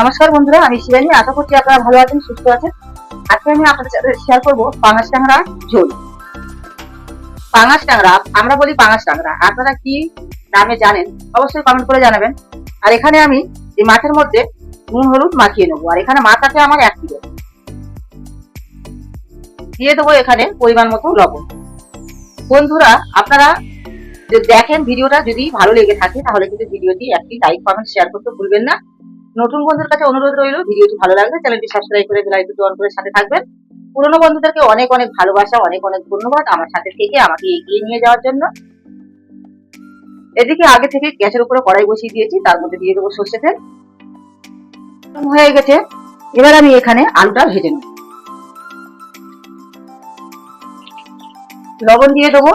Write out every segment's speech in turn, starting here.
নমস্কার বন্ধুরা, আমি শিবানী। আশা করছি আপনারা ভালো আছেন, সুস্থ আছেন। আজকে আমি আপনাদের সাথে শেয়ার করব পাঙাশ ট্যাংরা ঝোল। পাঙাশ ট্যাংরা, আমরা বলি পাঙাশ ট্যাংরা। আপনারা কি নামে জানেন, অবশ্যই কমেন্ট করে জানাবেন। আর এখানে আমি এই মাছের মধ্যে নুন, হলুদ মাখিয়ে নেব। আর এখানে মাছ আছে আমার এক কিলো। দিয়ে দেবো এখানে পরিমাণ মতো লবণ। বন্ধুরা, আপনারা দেখেন ভিডিওটা যদি ভালো লেগে থাকে, তাহলে কিন্তু ভিডিওটি একটি লাইক কমেন্ট শেয়ার করতে ভুলবেন না। নতুন বন্ধুদের কাছে অনুরোধ রইল, ভিডিওটি ভালো লাগলে চ্যানেলটি সাবস্ক্রাইব করে লাইক অন করে সাথে থাকবেন। পুরনো বন্ধুদেরকে অনেক অনেক ভালোবাসা, অনেক অনেক ধন্যবাদ আমার সাথে থেকে আমাকে এগিয়ে নিয়ে যাওয়ার জন্য। এদিকে আগে থেকে গ্যাসের উপরে কড়াই বসিয়ে দিয়েছি, তার মধ্যে দিয়ে দেবো সর্ষে তেল। হয়ে গেছে, এবার আমি এখানে আলুটা ভেজে নেব। লবণ দিয়ে দেবো।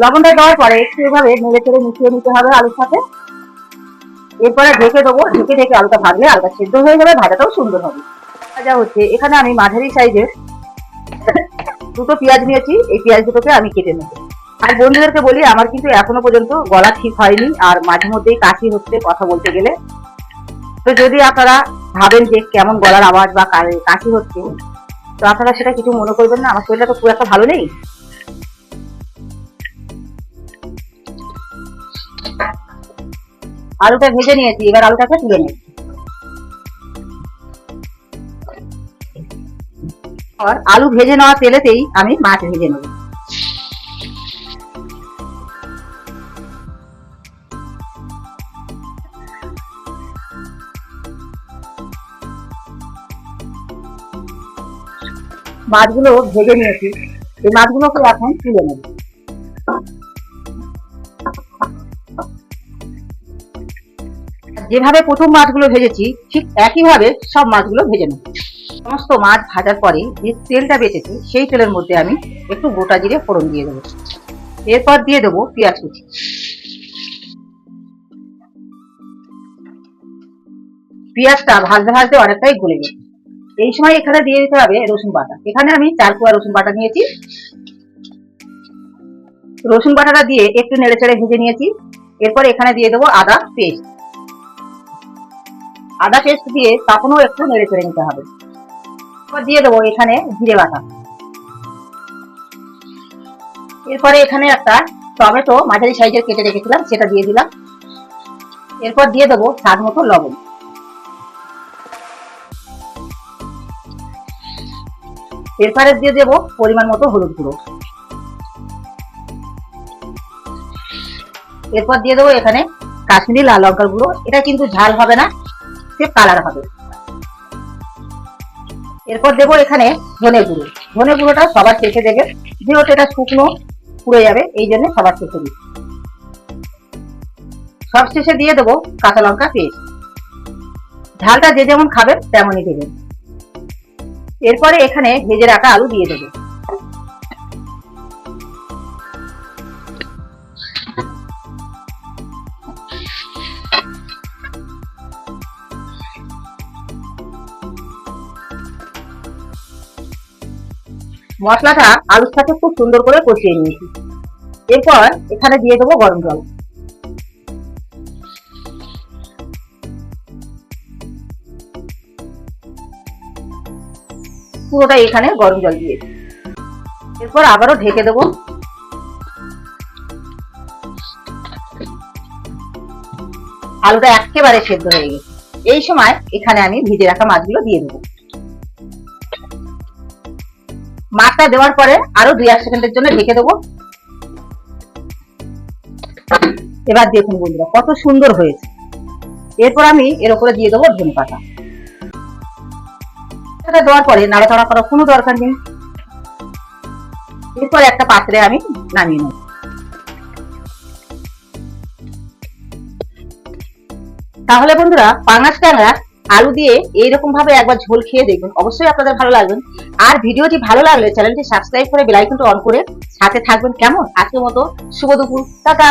লবণটা দেওয়ার পরে একটু এভাবে নেড়ে চেড়ে মিশিয়ে নিতে হবে আলুর সাথে। এরপরে ঢেকে দেবো, ঢেকে ঢেকে আলুটা ভাজলে আলুটা সেদ্ধ হয়ে যাবে ভাজাটাও সুন্দর হবে। ভাজা হচ্ছে, এখানে আমি মাঝারি সাইজের দুটো পেঁয়াজ নিয়েছি, এই পেঁয়াজ দুটোকে আমি কেটে নেব। আর বন্ধুদেরকে বলি, আমার কিন্তু এখনও পর্যন্ত গলা ঠিক হয়নি, আর মাঝে মধ্যেই কাশি হচ্ছে কথা বলতে গেলে। তো যদি আপনারা ভাবেন যে কেমন গলার আওয়াজ বা কাশি হচ্ছে, তো আপনারা সেটা কিছু মনে করবেন না, আমার শরীরটা তো খুব একটা ভালো নেই। আলুটা ভেজে নিয়েছি, এবার আলুটাকে তুলে নিই। আর আলু ভেজে নেওয়া তেলেতেই আমি মাছ ভেজে নেব। মাছগুলো ভেজে নিয়েছি, এই মাছগুলোকে এখন তুলে নেব। যেভাবে প্রথম মাছগুলো ভেজেছি, ঠিক একইভাবে সব মাছগুলো ভেজে নেব। সমস্ত মাছ ভাজার পরে যে তেলটা বেঁচেছে, সেই তেলের মধ্যে আমি একটু গোটা জিরে ফোড়ন দিয়ে দেবো। এরপর দিয়ে দেবো পেঁয়াজ কুচি। পেঁয়াজটা ভাজতে ভাজতে অনেকটাই গলে গেছে। এই সময় এখানে দিয়ে দিতে হবে রসুন বাটা। এখানে আমি চার কোয়া রসুন বাটা নিয়েছি। রসুন বাটাটা দিয়ে একটু নেড়ে চেড়ে ভেজে নিয়েছি। এরপর এখানে দিয়ে দেবো আদা পেস্ট। আদা পেস্ট দিয়ে তখনও একটু নেড়ে চেড়ে নিতে হবে। এরপর দিয়ে দেবো এখানে জিরে বাটা। এরপরে এখানে একটা টমেটো মাঝারি সাইজের কেটে রেখেছিলাম, সেটা দিয়ে দিলাম। এরপর দিয়ে দেবো স্বাদ মতো লবণ। এরপরে দিয়ে দেবো পরিমাণ মতো হলুদ গুঁড়ো। এরপর দিয়ে দেবো এখানে কাশ্মীরি লাল লঙ্কার গুঁড়ো। এটা কিন্তু ঝাল হবে না সে কালার হবে। এরপর দেবো এখানে ধনে গুঁড়ো। ধনে গুঁড়োটা সবার শেষে দেবে। যেহেতু এটা শুকনো পুড়ে যাবে, এই জন্য সবার শেষে দিই। সব শেষে দিয়ে দেবো কাঁচা লঙ্কা পেস্ট। ঝালটা যে যেমন খাবেন, তেমনই দেবেন। এরপরে এখানে ভেজে রাখা আলু দিয়ে দেবো। মশলাটা আলুর সাথে খুব সুন্দর করে কষিয়ে নিয়েছি। এরপর এখানে দিয়ে দেবো গরম জল। পুরোটা এখানে গরম জল দিয়েছি এরপর আবারও ঢেকে দেবো। আলুটা একেবারে সেদ্ধ হয়ে গেছে। এই সময় এখানে আমি ভিজে রাখা মাছগুলো দিয়ে দেবো। মাছটা দেওয়ার পরে আরও দুই এক সেকেন্ডের জন্য ঢেকে দেবো। এবার দেখুন বন্ধুরা, কত সুন্দর হয়েছে। এরপর আমি এর উপরে দিয়ে দেবো ধনে পাতা। দেওয়ার পরে নাড়াচাড়া করার কোনো দরকার নেই। এরপর একটা পাত্রে আমি নামিয়ে নেব। তাহলে বন্ধুরা, পাঙাশ ট্যাংরা আলু দিয়ে এইরকম ভাবে একবার ঝোল খেয়ে দেখুন। অবশ্যই আপনাদের ভালো লাগবে। আর ভিডিওটি ভালো লাগলে চ্যানেলটি সাবস্ক্রাইব করে বেলাইকনটা অন করে সাথে থাকবেন। কেমন? আজকের মতো শুভ দুপুর। টাটা!